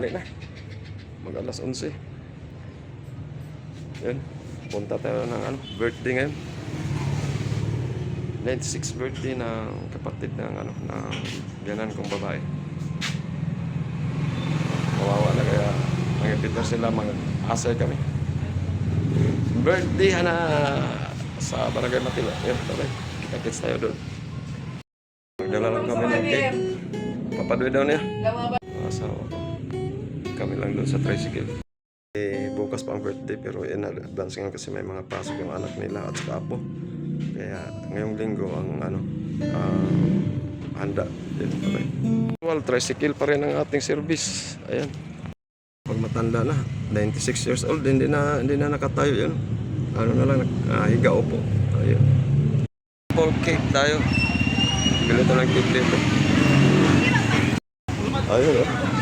Tanghali na. Mag alas 11. Yan. Punta tayo ng ano, birthday ngayon. 96 birthday ng kapatid ng ano, ng ganan kong babae. Kawawa na kaya nangipitan sila mag-asay kami. Birthday na sa Barangay Matila. Yan, tabay. Kita-kits tayo doon. Magdala lang kami ng cake. Papadoy daw niya. Asawa lang doon sa tricycle. Eh, bukas pa ang birthday pero in advance nga kasi may mga pasok yung anak nila at saka apo. Kaya ngayong linggo ang ano, ah, handa din pala. Well, tricycle pa rin ang ating service. Ayan. Pag matanda na, 96 years old, hindi na hindi na nakatayo yun. Ano na lang, uh, higa upo. Ayun. Full cake tayo. Ganito lang cake dito. Ayun, oh.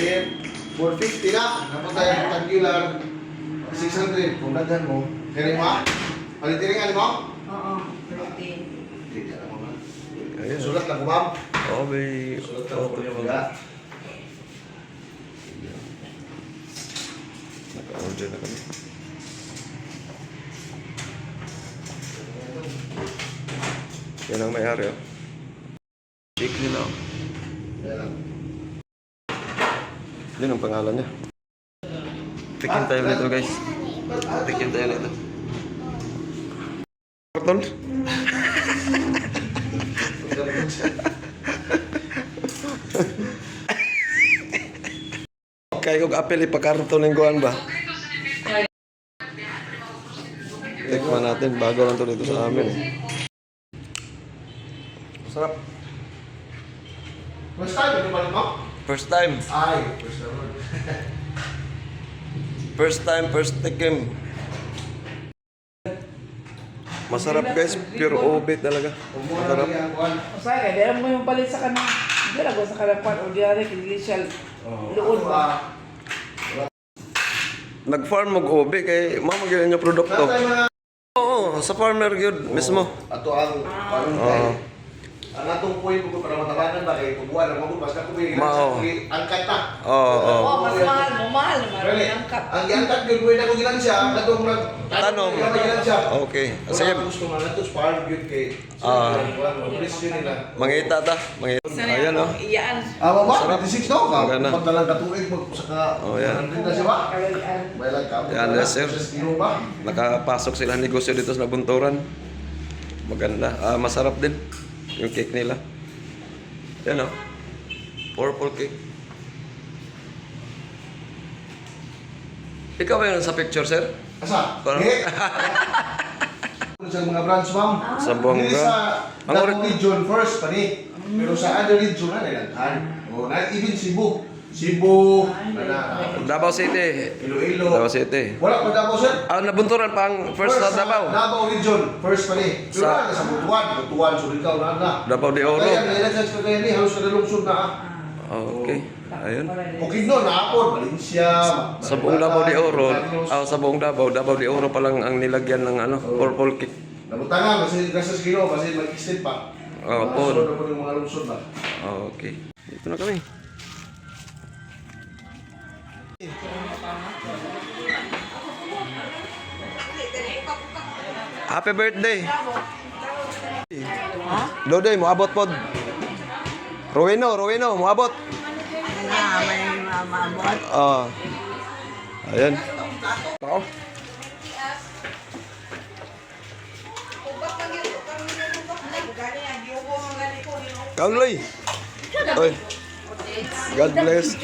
Ship, 450 na. Napunta yung regular, 600. Kung daghan mo, kaya mo, palitiringan mo? Oo. Hindi, alam mo. Sulat lang ko, ma'am. Oh, may Sulat lang ko yung pa. mga. Naka-order na kami. Yan ang may-ari, oh. Nila, oh. Lang. Yun ang pangalan niya. Tikim tayo nito, guys. Tikim tayo nito. Karton? Kaya kong apel ipakarton ng kuhan ba? Tikman natin, bago lang to dito sa amin. eh. Time, ano ba mo? First time. Ay, first time. First time, first tikim. Masarap guys, pure ube talaga. Masarap. kuhan. Usaga, dahil mo yung palit sa kanang, hindi lang sa kanang kwan, ordinary, kinilisial, luon ba? Nag-farm mag ube kay mamagyan niyo produkto. Lahat tayo mga Oo, sa farmer yun mismo. ato ang Oo. tayo. Ang atong point ko para matabanan ba kay kubuan ang mga basta ko may Mao. angkat na. Oo, oo. Oo, mas mahal mo, mahal naman. Really? Ang kap. Ang giangkat gyud mo na ko gilan siya, katong gilan siya. Okay. Sige. Gusto nga nato farm gyud kay. Ah. Mangita ta. Mangita. Ayan oh. Iyaan. Ah, baba, Sarap. 26 no? Pagdalang katuig mo saka Oh, yan. Ano na siya ba? Lang ka. Yan, yes, sir. Sa? Nakapasok sila negosyo dito sa Bunturan. Maganda. Ah, masarap din yung cake nila. Yan oh. Purple cake. Ikaw ba yun sa picture, sir? Asa? Parang- Eh. sa mga branch, ma'am. Sa buong sa Ang region first, pani. Pero sa other region na nilantan. O, na even Cebu. Cebu, na, Davao City. Iloilo. Davao City. Wala pa Davao, sir. Ah, nabunturan pa ang first sa Davao. Davao region, first pa ni. Sa- na, sa Butuan, Butuan, Surigao, na na. Davao de Oro. Kaya, nilagyan sa kaya ni, halos kada lungsod na. ah. Okay. Ayun. Bukid no, naapon, Valencia, Sa buong Davao de Oro, ah, sa buong Davao, Davao de Oro pa lang ang nilagyan ng ano, purple cake. Nabutangan, kasi gasas kilo, kasi mag-extend pa. Oh, po. Mga lungsod ba. Okay. Dito na kami. Happy birthday. Dodoy, mo abot pod. Roweno, Roweno, mo abot. Na, may mamabot. Ah. Ayan. Ako. Kang Loy. Oy. God bless.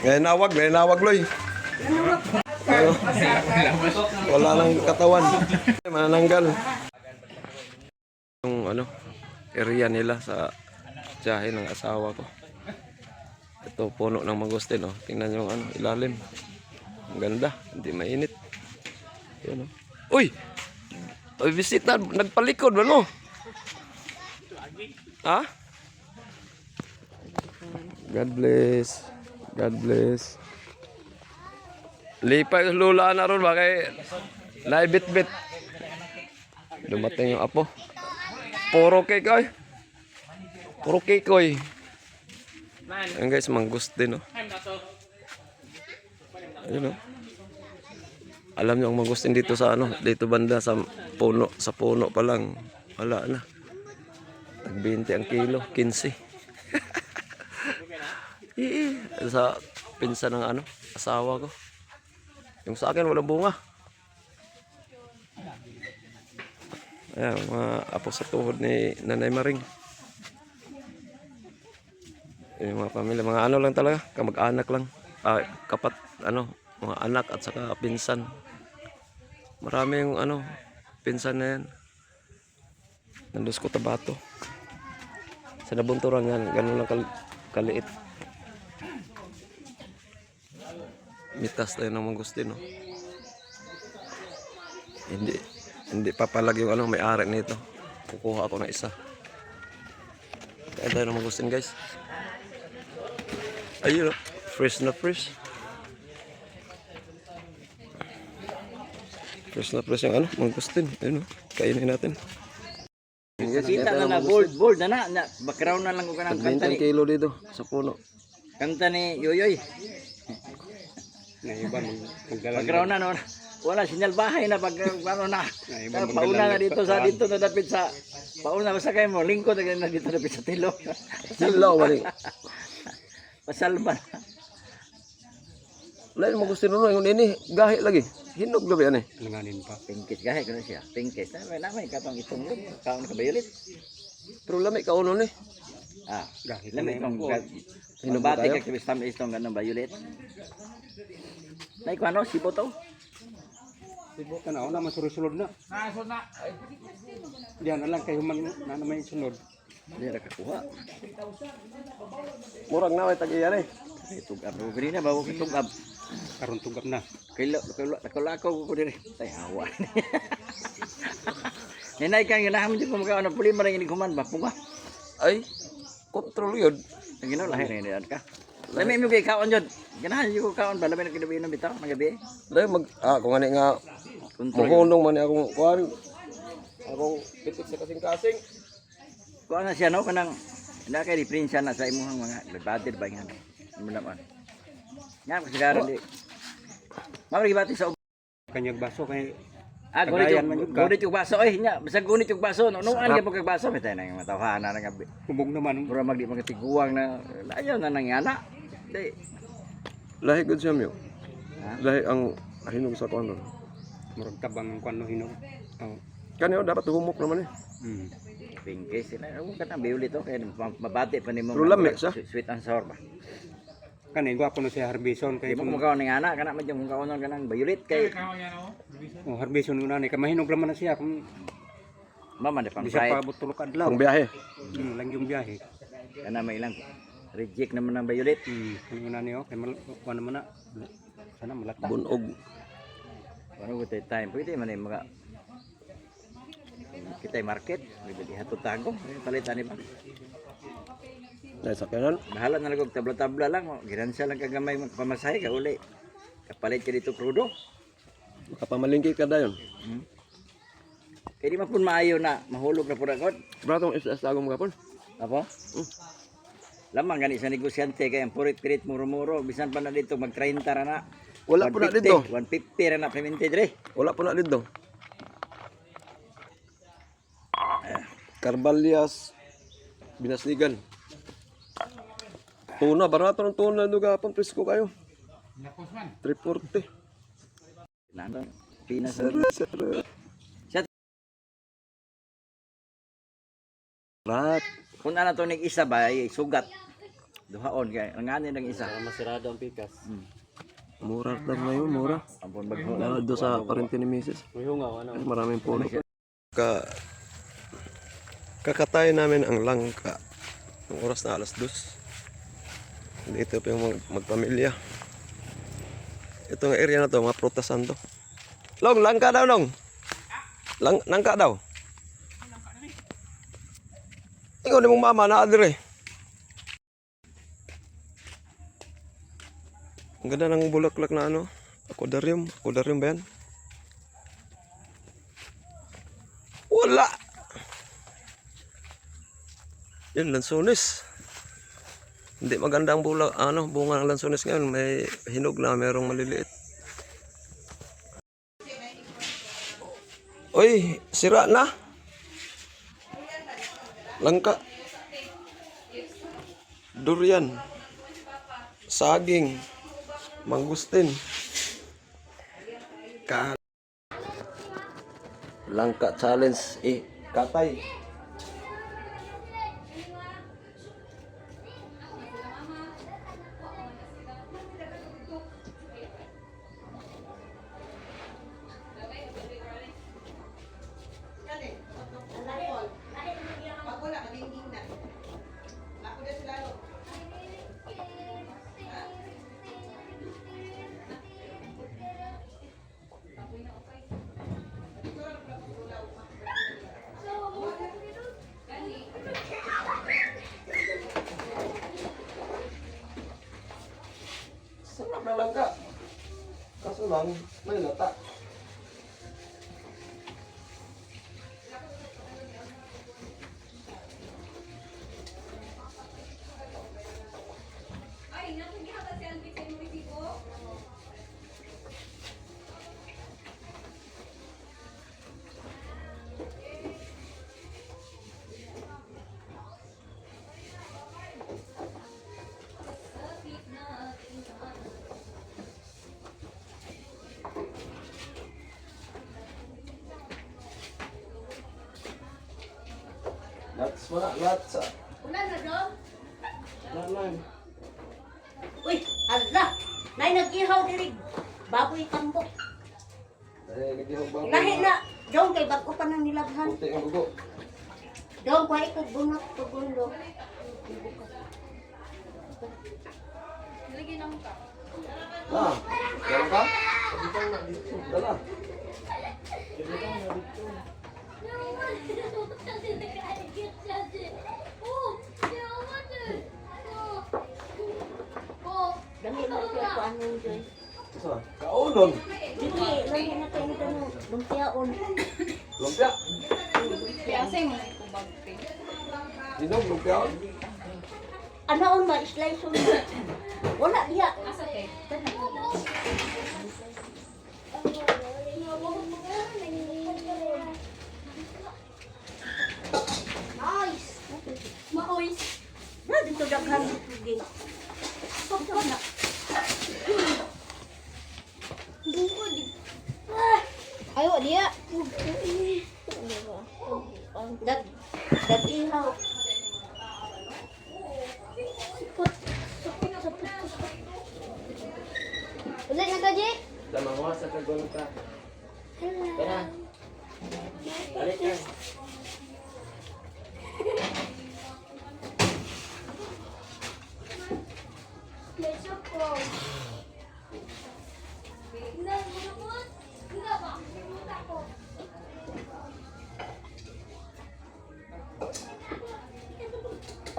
Ngayon nawag, ngayon nawag Loy. Ano? Wala nang katawan. Manananggal. Yung ano, area nila sa tiyahe ng asawa ko. Ito puno ng mangustin oh. Tingnan yung ano, ilalim. Ang ganda, hindi mainit. Yan oh. Uy! Uy, bisita, nagpalikod ba no? Ha? God bless. God bless. Lipay lula na ron ba kay naibit-bit. Dumating yung apo. puro cake ay. Puro cake oy. Ayan guys, mangustin oh. Ayun oh. Alam niyo ang mangustin dito sa ano, dito banda sa puno, sa puno pa lang. Wala na. Tag 20 ang kilo, 15. Ii, sa pinsan ng ano, asawa ko. Yung sa akin walang bunga. Ayan, mga apo sa tuhod ni Nanay Maring. Yung mga pamilya, mga ano lang talaga, kamag-anak lang. Ah, kapat, ano, mga anak at saka pinsan. Marami yung ano, pinsan na yan. Nandus ko tabato. Sa nabunturan yan, ganun lang kal- kaliit. Mitas tayo ng mangustin, no? Hindi, hindi papalag yung ano, may ari nito. Kukuha ako ng isa. Kaya tayo ng mangustin, guys. Ayun, oh. fresh na fresh. Fresh na fresh yung ano, mangustin. Ayun, oh. kainin natin. Kita na na bold bold na na, na background na lang ko kanang kanta 20 ni kilo dito sa puno. kanta ni Yoyoy. Background na no. Wala sinyal bahay na pag ano na. Pauna na dito sa dito na dapit sa pauna basta kayo mo lingkod na dito dapit sa tilo. Sila, wali. Pasalman. Wala yung mangustin nun, yung ini, gahi lagi. Hinog gabi yan eh. Pingkit gahe kuno siya. Pingkit. Na na may katong itong kaon ka bayolit. Pero lami ka uno ni. Ah, lami ba Hinubati ka kibis tam itong ganang ko ano sibo to? Sibo ka na, wala masurusulod na. Diyan na lang kayo man na naman isunod. Di ra kakuha. Murag na may tagiyan eh. Itugab. Gani na bawo kitugab. Karon tugap na. Kailo, kailo, nakulakaw ko ko diri. Tay hawa. Hinay kan ganahan mo di ko magawa na puli maring ini kuman ba punga. Ay, kontrol yun. Ang ginaw lahi diyan ka. Lami mo kay kaon jud. Ganahan yo ko kaon ba labi na kinabi na bitaw ng gabi. Dahil mag, ah, kung ano nga, mahunong man akong, kuhan, akong pitik sa kasing-kasing. Ko na siya no kanang na kay diferensya na sa imong mga badir ba nga. Mo naman. Nga ko sigaro di. Mawag gibati sa Kanyag baso kay Ah, gunit yung, gunit yung baso. Eh, nya, basta gunit yung baso. No, nung ano yung baso, may tayo nang matawhana na gabi. kubog naman. Pura magdi magtiguang na ayaw na nangyana. Di. Lahi good siya. Ha? Lahi ang hinog sa kuhan. Murag tabang ang kwano hinog. Oh. Kanya dapat humok naman eh. Mm. Pingke sila. Ako ka na biuli to kaya ma- mabati pa ni mo. Pero lami siya. Sweet and sour ba. Kani gwapo no si Harbison kay mo kumakaw ng ana kana yung kumakaw ng kanang violet kay oh Harbison una ni kay mahinog naman na siya kung mama de pang di siya fried. paabot tulok adlaw. Ang biyahe. Mm, lang yung biyahe. Kana may ilang reject naman ng violet. Mm, kani una niyo kay mal kuan naman na. Sana malata. Bunog. Ano ko tayo time pwede man yung mga kita market, bibili hato tago, palitan ni ba? Dahil sa kanan. Bahala na lang tabla-tabla lang, ginansya lang kagamay mo pamasahe ka uli. Kapalit ka dito krudo. Makapamalingki ka dayon. Kaya di man pun maayo na mahulog na pura god. Bratong isa sa agong kapon. Apo? Lamang gani sa negosyante kay ang purit-pirit muro-muro bisan pa na dito mag 30 ra na. Wala po na 150, dito. 150 ra na permente dire. Wala po na dito. Carbalyas. Binasligan. Tuna, barato ng tuna kapon. Presko kayo. 340. Nandun, Pinas. Sir, sir. Kung ano to nig isa ba ay sugat. Duhaon kay ang ani ng isa. Masirado ang pikas. Mura lang ngayon, mura. Ampun bagho. Lalo doon sa parente ni Mrs. May hungaw ano. Maraming puno. Ka kakatay namin ang langka. Ang oras na alas dos. Dito pa yung mag magpamilya. Ito nga area na to, mga prutasan to. Long, langka daw, Long. Lang, langka daw. Ikaw ni mong mama na adre. Ang ganda ng bulaklak na ano. Aquarium. Aquarium ba yan? Wala. Yun, lansones. Hindi maganda ang bula, ano, bunga ng lansones ngayon. May hinog na, merong maliliit. Uy, sira na. Langka. Durian. Saging. Mangustin. Ka Langka challenge eh katay. Lang, may lata. Lots wala, lots. ah. Wala na daw. Wala lang. Uy, ala. Nay nag-ihaw diri. Baboy kambok. Eh, hindi mo ba? Lahi na. Dong kay bago pa nang nilabhan. Puti ang dugo. Dong kwa ikog bunot pagulo. Ah, meron ka? Dala. Dami na siya ko anong joy. Sa kaulon. Dili, lahi na kayo nito. Lumpiaon. Lumpia. Piasay mo na ito bagte. Hinog, lumpia. Ano on ba? Slice on? Wala diya. Asa te? Nice. Maoys. Na dito daghan dito. Pagka na. Ayo dia. Dag dag ihaw. Ulit na gaji. Damawa sa kagulong ka. Kaya. Balik ka.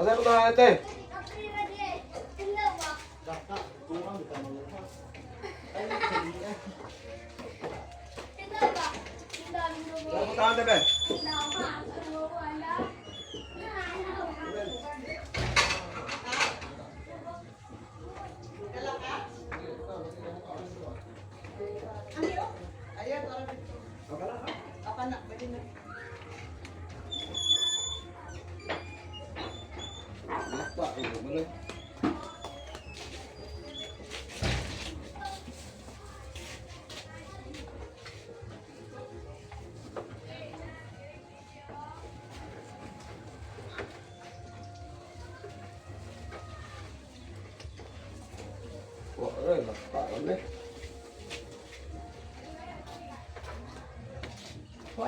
Asa mo na ate? Saan mo tahan tabi?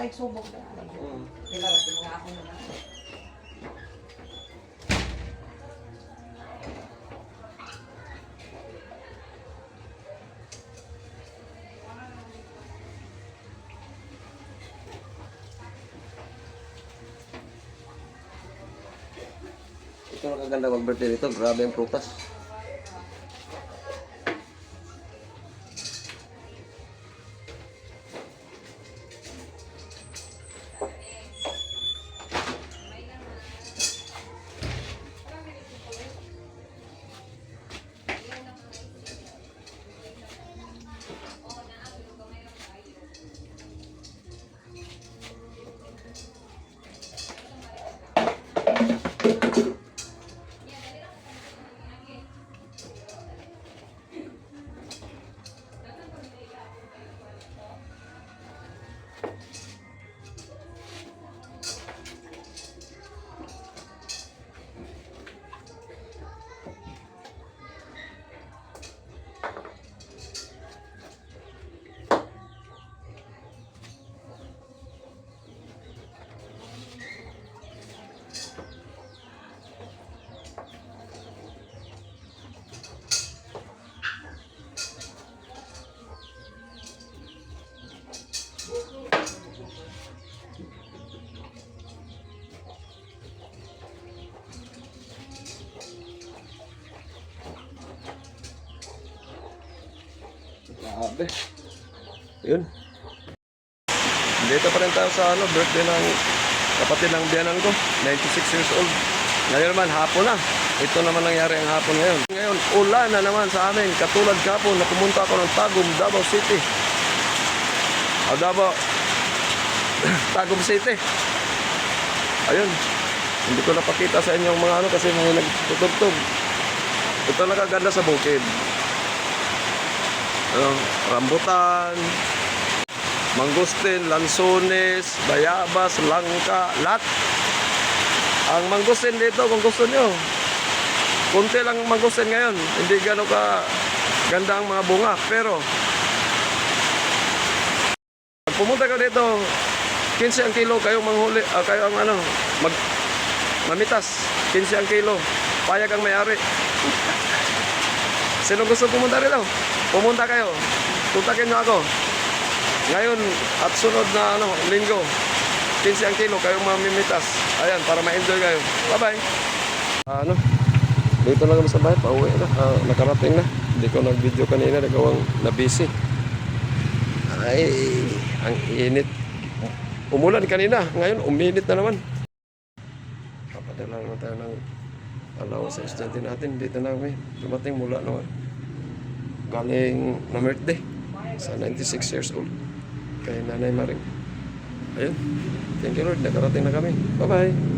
Huwag subok na. Hmm. Nilarapin nga ako na. Ito ang kaganda mag-birthday dito. Grabe ang prutas. Grabe. Yun. Dito pa rin tayo sa ano, birthday ng kapatid ng biyanan ko, 96 years old. Ngayon naman, hapon na. Ito naman nangyari ang hapon ngayon. Ngayon, ulan na naman sa amin. Katulad kapon na pumunta ako ng Tagum, Davao City. O Davao, Tagum City. Ayun. Hindi ko napakita sa inyo mga ano kasi may nagtutugtog. Ito nakaganda sa bukid. Rambutan, mangustin, lansones, bayabas, langka, lahat. Ang mangustin dito kung gusto nyo. Kunti lang mangustin ngayon. Hindi gano'n ka ganda ang mga bunga. Pero, pag pumunta ka dito, 15 ang kilo kayo manghuli, ah, kayo ang ano, mag, mamitas. 15 ang kilo. Payag ang may-ari. Sino gusto pumunta rito? Pumunta kayo. Kontakin nyo ako. Ngayon at sunod na ano, linggo, 15 ang kilo kayong mamimitas. Ayan, para ma-enjoy kayo. Bye-bye. ano, dito na kami sa bahay, pauwi na. Ah, nakarating na. Hindi ko nag-video kanina, nagawang na-busy. Ay, ang init. Umulan kanina, ngayon uminit na naman. Papadala naman tayo ng alaw sa estudyante natin. Dito na kami. Dumating mula naman. Galing na birthday sa 96 years old. Kay Nanay Maring. Ayun. Thank you Lord. Nakarating na kami. Bye-bye.